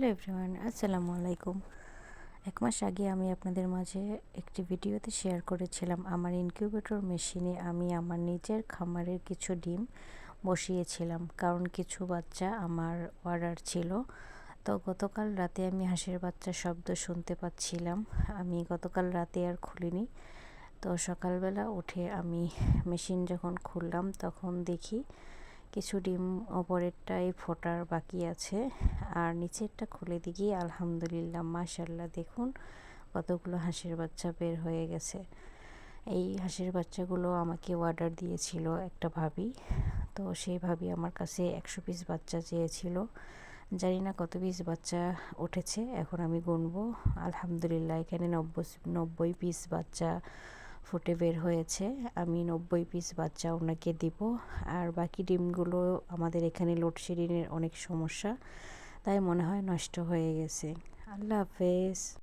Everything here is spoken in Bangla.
হ্যালো এভরিওয়ান, আসসালামু আলাইকুম। এক মাস আগে আমি আপনাদের মাঝে একটি ভিডিওতে শেয়ার করেছিলাম। আমার ইনকিউবেটর মেশিনে আমি আমার নিজের খামারের কিছু ডিম বসিয়েছিলাম। কারণ কিছু বাচ্চা আমার অর্ডার ছিল। তো গতকাল রাতে আমি হাঁসের বাচ্চার শব্দ শুনতে পাচ্ছিলাম। আমি গতকাল রাতে আর খুলিনি। তো সকালবেলা উঠে আমি মেশিন যখন খুললাম, তখন দেখি কিছু ডিম ওপরেরটাই ফোটার বাকি আছে। আর নিচেরটা খুলে দিকে আলহামদুলিল্লাহ মাশাল্লাহ দেখুন কতগুলো হাঁসের বাচ্চা বের হয়ে গেছে। এই হাঁসের বাচ্চাগুলো আমাকে অর্ডার দিয়েছিল একটা ভাবি। তো সেই ভাবি আমার কাছে একশো পিস বাচ্চা চেয়েছিল। জানি না কত পিস বাচ্চা উঠেছে, এখন আমি গুনবো। আলহামদুলিল্লাহ, এখানে নব্বই নব্বই পিস বাচ্চা ফুটে বের হয়েছে। আমি নব্বই পিস বাচ্চা ওনাকে দিব। আর বাকি ডিমগুলো আমাদের এখানে লোডশেডিংয়ের অনেক সমস্যা, তাই মনে হয় নষ্ট হয়ে গেছে। আল্লাহ হাফেজ।